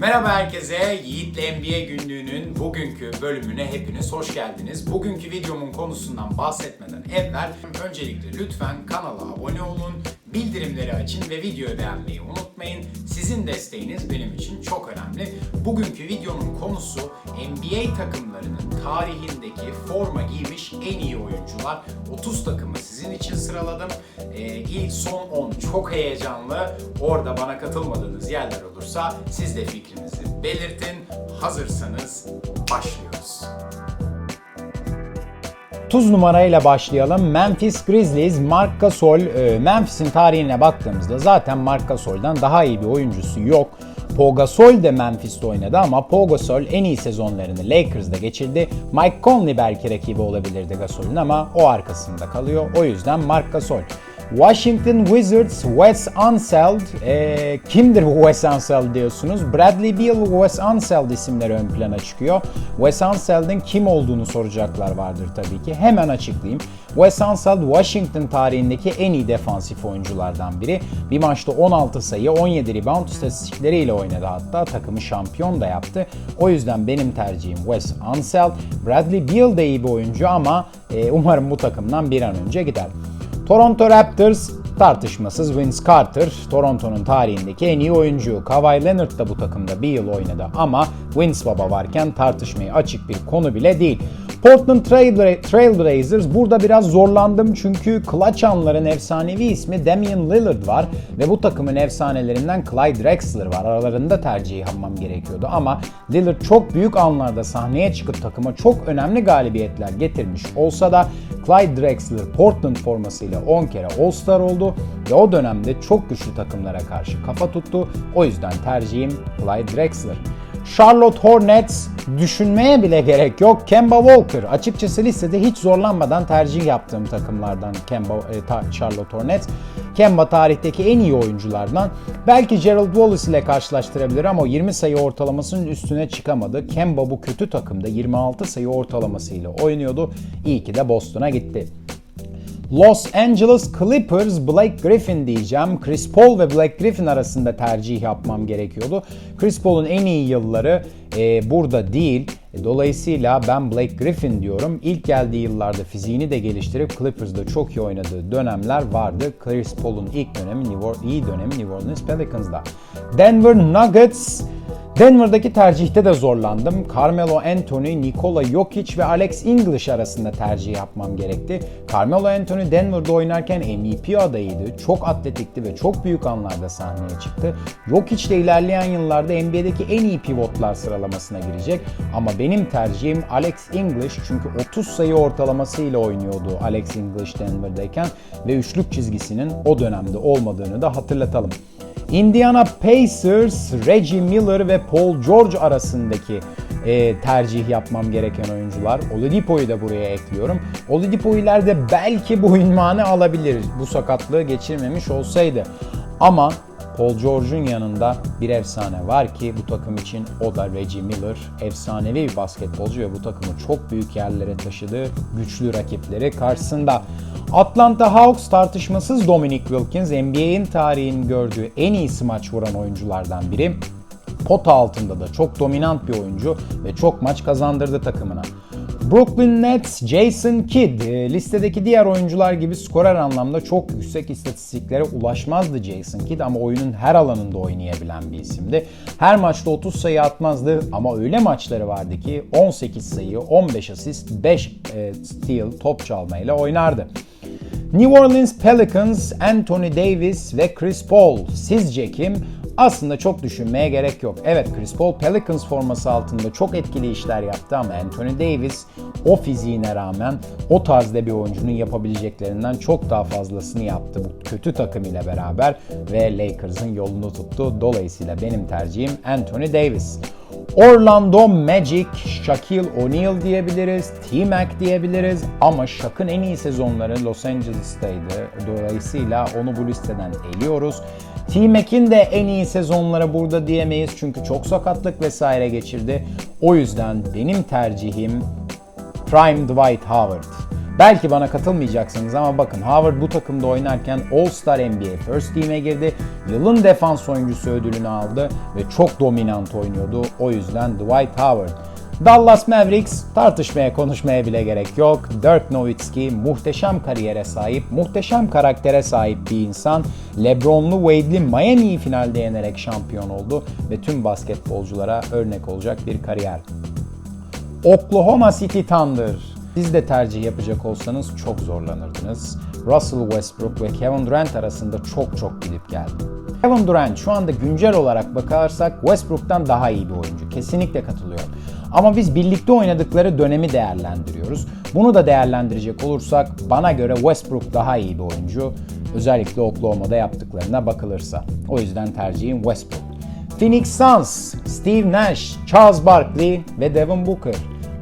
Merhaba herkese, Yiğit'le NBA günlüğünün bugünkü bölümüne hepiniz hoş geldiniz. Bugünkü videomun konusundan bahsetmeden evvel öncelikle lütfen kanala abone olun, bildirimleri açın ve videoyu beğenmeyi unutmayın. Sizin desteğiniz benim için çok önemli. Bugünkü videonun konusu NBA takımlarının tarihindeki forma giymiş en iyi oyuncular. 30 takımı sizin için sıraladım. Ee, ilk son 10 çok heyecanlı. Orada bana katılmadığınız yerler olursa siz de fikrinizi belirtin. Hazırsanız başlıyoruz. 30 numarayla başlayalım. Memphis Grizzlies, Marc Gasol. e, Memphis'in tarihine baktığımızda zaten Marc Gasol'dan daha iyi bir oyuncusu yok. Pau de Memphis'te oynadı ama Pau en iyi sezonlarını Lakers'da geçirdi. Mike Conley belki rakibi olabilirdi Gasol'ün ama o arkasında kalıyor. O yüzden Marc Gasol. Washington Wizards, Wes Unseld. Ee, kimdir bu Wes Unseld diyorsunuz? Bradley Beal Wes Unseld isimleri ön plana çıkıyor. Wes Unseld'in kim olduğunu soracaklar vardır tabii ki. Hemen açıklayayım. Wes Unseld Washington tarihindeki en iyi defansif oyunculardan biri. Bir maçta 16 sayı, 17 rebound istatistikleriyle oynadı hatta. Takımı şampiyon da yaptı. O yüzden benim tercihim Wes Unseld. Bradley Beal de iyi bir oyuncu ama e, umarım bu takımdan bir an önce gider. Toronto Raptors tartışmasız Vince Carter, Toronto'nun tarihindeki en iyi oyuncu. Kawhi Leonard da bu takımda bir yıl oynadı ama Vince Baba varken tartışmaya açık bir konu bile değil. Portland Trail- Trailblazers burada biraz zorlandım çünkü clutch anların efsanevi ismi Damian Lillard var ve bu takımın efsanelerinden Clyde Drexler var. Aralarında tercih yapmam gerekiyordu ama Lillard çok büyük anlarda sahneye çıkıp takıma çok önemli galibiyetler getirmiş olsa da Clyde Drexler Portland formasıyla 10 kere All-Star oldu ve o dönemde çok güçlü takımlara karşı kafa tuttu. O yüzden tercihim Clyde Drexler. Charlotte Hornets düşünmeye bile gerek yok. Kemba Walker açıkçası listede hiç zorlanmadan tercih yaptığım takımlardan Kemba e, ta- Charlotte Hornets. Kemba tarihteki en iyi oyunculardan. Belki Gerald Wallace ile karşılaştırabilir ama o 20 sayı ortalamasının üstüne çıkamadı. Kemba bu kötü takımda 26 sayı ortalamasıyla oynuyordu. İyi ki de Boston'a gitti. Los Angeles Clippers Blake Griffin diyeceğim. Chris Paul ve Blake Griffin arasında tercih yapmam gerekiyordu. Chris Paul'un en iyi yılları e, burada değil. E, Dolayısıyla ben Blake Griffin diyorum. İlk geldiği yıllarda fiziğini de geliştirip Clippers'da çok iyi oynadığı dönemler vardı. Chris Paul'un ilk dönemi, New iyi dönemi New Orleans Pelicans'da. Denver Nuggets Denver'daki tercihte de zorlandım. Carmelo Anthony, Nikola Jokic ve Alex English arasında tercih yapmam gerekti. Carmelo Anthony Denver'da oynarken MVP adayıydı. Çok atletikti ve çok büyük anlarda sahneye çıktı. Jokic de ilerleyen yıllarda NBA'deki en iyi pivotlar sıralamasına girecek. Ama benim tercihim Alex English çünkü 30 sayı ortalamasıyla oynuyordu Alex English Denver'dayken ve üçlük çizgisinin o dönemde olmadığını da hatırlatalım. Indiana Pacers, Reggie Miller ve Paul George arasındaki e, tercih yapmam gereken oyuncular. Oladipo'yu da buraya ekliyorum. Oladipo ileride belki bu ünvanı alabilir bu sakatlığı geçirmemiş olsaydı. Ama Paul George'un yanında bir efsane var ki bu takım için o da Reggie Miller. Efsanevi bir basketbolcu ve bu takımı çok büyük yerlere taşıdı. Güçlü rakipleri karşısında. Atlanta Hawks tartışmasız Dominic Wilkins NBA'in tarihinin gördüğü en iyi smaç vuran oyunculardan biri. Pota altında da çok dominant bir oyuncu ve çok maç kazandırdı takımına. Brooklyn Nets, Jason Kidd. E, listedeki diğer oyuncular gibi skorer anlamda çok yüksek istatistiklere ulaşmazdı Jason Kidd ama oyunun her alanında oynayabilen bir isimdi. Her maçta 30 sayı atmazdı ama öyle maçları vardı ki 18 sayı, 15 asist, 5 e, steal, top çalmayla oynardı. New Orleans Pelicans, Anthony Davis ve Chris Paul. Sizce kim? Aslında çok düşünmeye gerek yok. Evet Chris Paul Pelicans forması altında çok etkili işler yaptı ama Anthony Davis o fiziğine rağmen o tarzda bir oyuncunun yapabileceklerinden çok daha fazlasını yaptı bu kötü takım ile beraber ve Lakers'ın yolunu tuttu. Dolayısıyla benim tercihim Anthony Davis. Orlando Magic, Shaquille O'Neal diyebiliriz, T-Mac diyebiliriz ama Shaq'ın en iyi sezonları Los Angeles'taydı. Dolayısıyla onu bu listeden eliyoruz. T-Mac'in de en iyi sezonları burada diyemeyiz çünkü çok sakatlık vesaire geçirdi. O yüzden benim tercihim Prime Dwight Howard. Belki bana katılmayacaksınız ama bakın Howard bu takımda oynarken All-Star NBA First Team'e girdi. Yılın defans oyuncusu ödülünü aldı ve çok dominant oynuyordu. O yüzden Dwight Howard. Dallas Mavericks tartışmaya konuşmaya bile gerek yok. Dirk Nowitzki muhteşem kariyere sahip, muhteşem karaktere sahip bir insan. LeBron'lu Wade'li Miami'yi finalde yenerek şampiyon oldu ve tüm basketbolculara örnek olacak bir kariyer. Oklahoma City Thunder. Siz de tercih yapacak olsanız çok zorlanırdınız. Russell Westbrook ve Kevin Durant arasında çok çok gidip geldi. Kevin Durant şu anda güncel olarak bakarsak Westbrook'tan daha iyi bir oyuncu. Kesinlikle katılıyorum. Ama biz birlikte oynadıkları dönemi değerlendiriyoruz. Bunu da değerlendirecek olursak bana göre Westbrook daha iyi bir oyuncu. Özellikle Oklahoma'da yaptıklarına bakılırsa. O yüzden tercihim Westbrook. Phoenix Suns, Steve Nash, Charles Barkley ve Devin Booker.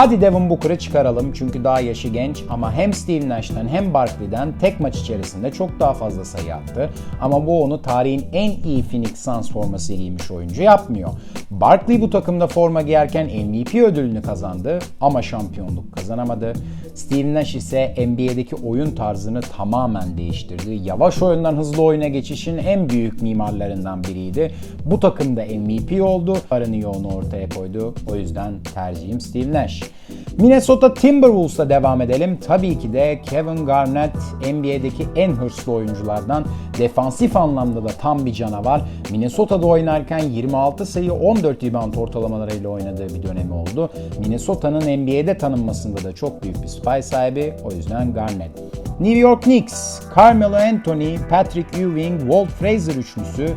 Hadi Devin Booker'ı çıkaralım çünkü daha yaşı genç ama hem Steve Nash'tan hem Barkley'den tek maç içerisinde çok daha fazla sayı attı. Ama bu onu tarihin en iyi Phoenix Suns forması giymiş oyuncu yapmıyor. Barkley bu takımda forma giyerken MVP ödülünü kazandı ama şampiyonluk kazanamadı. Steve Nash ise NBA'deki oyun tarzını tamamen değiştirdi. Yavaş oyundan hızlı oyuna geçişin en büyük mimarlarından biriydi. Bu takımda MVP oldu. Paranı yoğunu ortaya koydu. O yüzden tercihim Steve Nash. Minnesota Timberwolves'la devam edelim. Tabii ki de Kevin Garnett NBA'deki en hırslı oyunculardan. Defansif anlamda da tam bir canavar. Minnesota'da oynarken 26 sayı 14 rebound ortalamalarıyla oynadığı bir dönemi oldu. Minnesota'nın NBA'de tanınmasında da çok büyük bir spy sahibi. O yüzden Garnett. New York Knicks, Carmelo Anthony, Patrick Ewing, Walt Frazier üçlüsü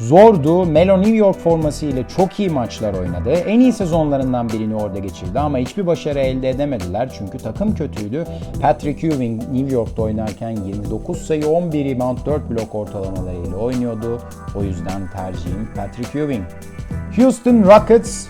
zordu. Melo New York forması ile çok iyi maçlar oynadı. En iyi sezonlarından birini orada geçirdi ama hiçbir başarı elde edemediler çünkü takım kötüydü. Patrick Ewing New York'ta oynarken 29 sayı 11 rebound 4 blok ortalamalarıyla oynuyordu. O yüzden tercihim Patrick Ewing. Houston Rockets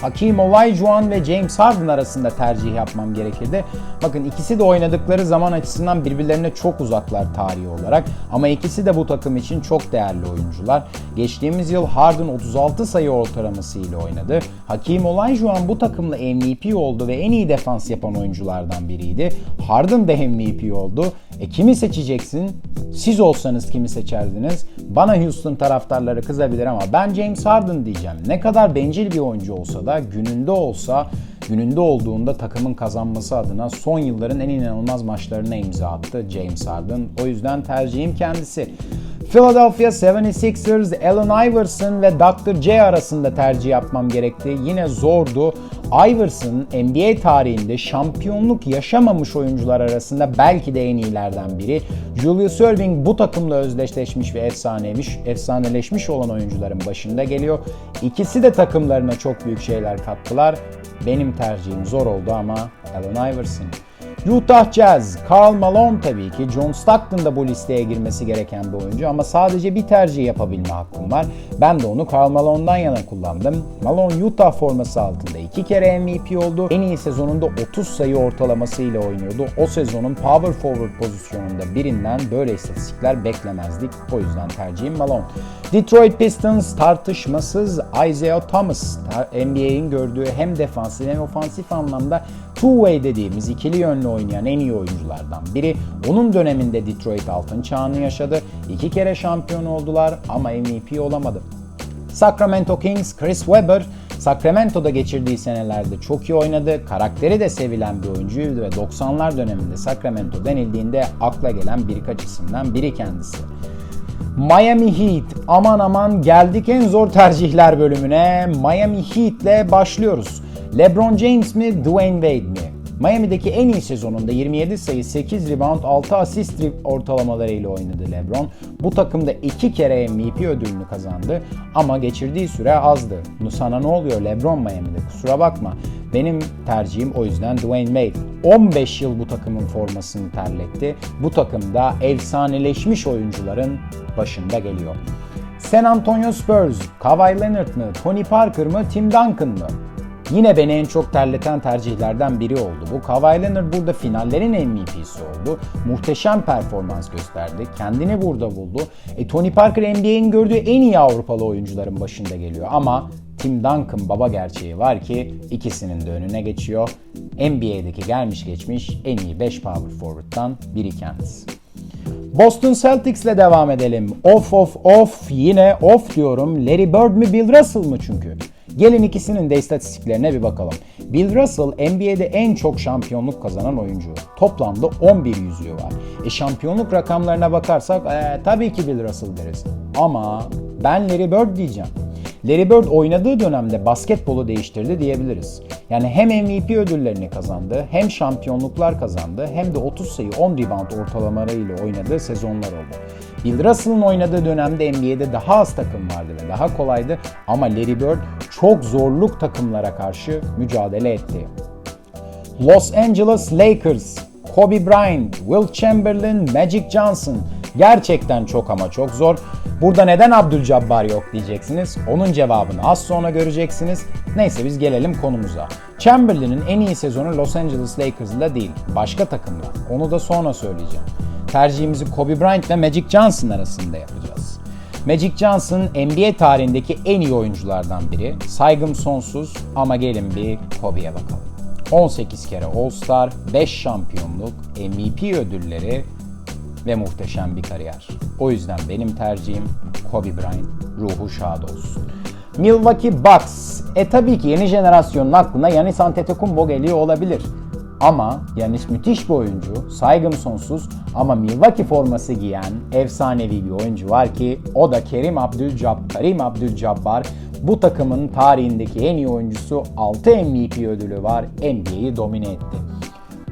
Hakim Olajuwon ve James Harden arasında tercih yapmam gerekirdi. Bakın ikisi de oynadıkları zaman açısından birbirlerine çok uzaklar tarihi olarak ama ikisi de bu takım için çok değerli oyuncular. Geçtiğimiz yıl Harden 36 sayı ortalaması ile oynadı. Hakim Olajuwon bu takımla MVP oldu ve en iyi defans yapan oyunculardan biriydi. Harden de MVP oldu. E kimi seçeceksin? Siz olsanız kimi seçerdiniz? Bana Houston taraftarları kızabilir ama ben James Harden diyeceğim. Ne kadar bencil bir oyuncu olsa da gününde olsa gününde olduğunda takımın kazanması adına son yılların en inanılmaz maçlarına imza attı James Harden. O yüzden tercihim kendisi. Philadelphia 76ers, Allen Iverson ve Dr. J arasında tercih yapmam gerekti. Yine zordu. Iverson NBA tarihinde şampiyonluk yaşamamış oyuncular arasında belki de en iyilerden biri. Julius Erving bu takımla özdeşleşmiş ve efsanemiş, efsaneleşmiş olan oyuncuların başında geliyor. İkisi de takımlarına çok büyük şeyler kattılar. Benim tercihim zor oldu ama Allen Iverson. Utah Jazz, Karl Malone tabii ki. John Stockton da bu listeye girmesi gereken bir oyuncu ama sadece bir tercih yapabilme hakkım var. Ben de onu Karl Malone'dan yana kullandım. Malone Utah forması altında iki kere MVP oldu. En iyi sezonunda 30 sayı ortalamasıyla oynuyordu. O sezonun power forward pozisyonunda birinden böyle istatistikler beklemezdik. O yüzden tercihim Malone. Detroit Pistons tartışmasız Isaiah Thomas NBA'in gördüğü hem defansif hem ofansif anlamda two-way dediğimiz ikili yönlü oynayan en iyi oyunculardan biri. Onun döneminde Detroit altın çağını yaşadı. İki kere şampiyon oldular ama MVP olamadı. Sacramento Kings, Chris Webber Sacramento'da geçirdiği senelerde çok iyi oynadı. Karakteri de sevilen bir oyuncuydu ve 90'lar döneminde Sacramento denildiğinde akla gelen birkaç isimden biri kendisi. Miami Heat. Aman aman geldik en zor tercihler bölümüne. Miami Heat ile başlıyoruz. LeBron James mi, Dwayne Wade mi? Miami'deki en iyi sezonunda 27 sayı, 8 rebound, 6 asist ortalamalarıyla oynadı LeBron. Bu takımda 2 kere MVP ödülünü kazandı ama geçirdiği süre azdı. Sana ne oluyor LeBron Miami'de kusura bakma. Benim tercihim o yüzden Dwayne Wade. 15 yıl bu takımın formasını terletti. Bu takımda efsaneleşmiş oyuncuların başında geliyor. San Antonio Spurs, Kawhi Leonard mı, Tony Parker mı, Tim Duncan mı? Yine beni en çok terleten tercihlerden biri oldu bu. Kawhi Leonard burada finallerin MVP'si oldu. Muhteşem performans gösterdi. Kendini burada buldu. E, Tony Parker NBA'in gördüğü en iyi Avrupalı oyuncuların başında geliyor. Ama Tim Duncan baba gerçeği var ki ikisinin de önüne geçiyor. NBA'deki gelmiş geçmiş en iyi 5 power forward'dan biri kendisi. Boston Celtics'le devam edelim. Off off off yine off diyorum. Larry Bird mi Bill Russell mı çünkü? Gelin ikisinin de istatistiklerine bir bakalım. Bill Russell NBA'de en çok şampiyonluk kazanan oyuncu. Toplamda 11 yüzüğü var. E şampiyonluk rakamlarına bakarsak e, tabii ki Bill Russell deriz. Ama ben Larry Bird diyeceğim. Larry Bird oynadığı dönemde basketbolu değiştirdi diyebiliriz. Yani hem MVP ödüllerini kazandı, hem şampiyonluklar kazandı, hem de 30 sayı 10 rebound ortalamalarıyla oynadığı sezonlar oldu. Bill Russell'ın oynadığı dönemde NBA'de daha az takım vardı ve daha kolaydı ama Larry Bird çok zorluk takımlara karşı mücadele etti. Los Angeles Lakers, Kobe Bryant, Will Chamberlain, Magic Johnson gerçekten çok ama çok zor. Burada neden Abdul-Jabbar yok diyeceksiniz. Onun cevabını az sonra göreceksiniz. Neyse biz gelelim konumuza. Chamberlain'in en iyi sezonu Los Angeles Lakers'da değil, başka takımda. Onu da sonra söyleyeceğim. Tercihimizi Kobe Bryant ve Magic Johnson arasında yapacağız. Magic Johnson NBA tarihindeki en iyi oyunculardan biri. Saygım sonsuz ama gelin bir Kobe'ye bakalım. 18 kere All-Star, 5 şampiyonluk, MVP ödülleri ve muhteşem bir kariyer. O yüzden benim tercihim Kobe Bryant. Ruhu şad olsun. Milwaukee Bucks. E tabii ki yeni jenerasyonun aklına Yanis Antetokounmpo geliyor olabilir. Ama Yanis müthiş bir oyuncu, saygım sonsuz ama Milwaukee forması giyen efsanevi bir oyuncu var ki o da Kerim Abdul-Jabbar. Karim Abdul-Jabbar bu takımın tarihindeki en iyi oyuncusu 6 MVP ödülü var. NBA'yi domine etti.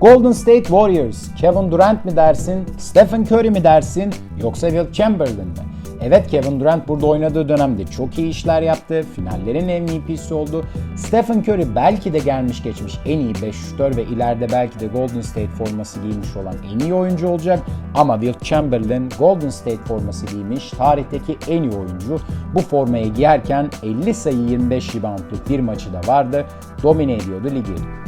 Golden State Warriors, Kevin Durant mi dersin, Stephen Curry mi dersin yoksa Will Chamberlain mi? Evet Kevin Durant burada oynadığı dönemde çok iyi işler yaptı. Finallerin MVP'si oldu. Stephen Curry belki de gelmiş geçmiş en iyi 5 şutör ve ileride belki de Golden State forması giymiş olan en iyi oyuncu olacak. Ama Will Chamberlain Golden State forması giymiş. Tarihteki en iyi oyuncu. Bu formayı giyerken 50 sayı 25 reboundluk bir maçı da vardı. Domine ediyordu ligi.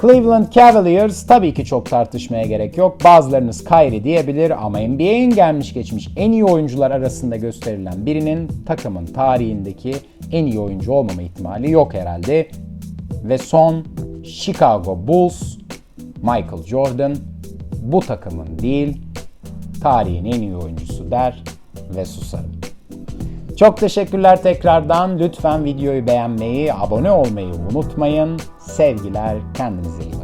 Cleveland Cavaliers tabii ki çok tartışmaya gerek yok. Bazılarınız Kyrie diyebilir ama NBA'in gelmiş geçmiş en iyi oyuncular arasında gösterilen birinin takımın tarihindeki en iyi oyuncu olmama ihtimali yok herhalde. Ve son Chicago Bulls, Michael Jordan bu takımın değil tarihin en iyi oyuncusu der ve susarım. Çok teşekkürler tekrardan. Lütfen videoyu beğenmeyi, abone olmayı unutmayın. Sevgiler, kendinize iyi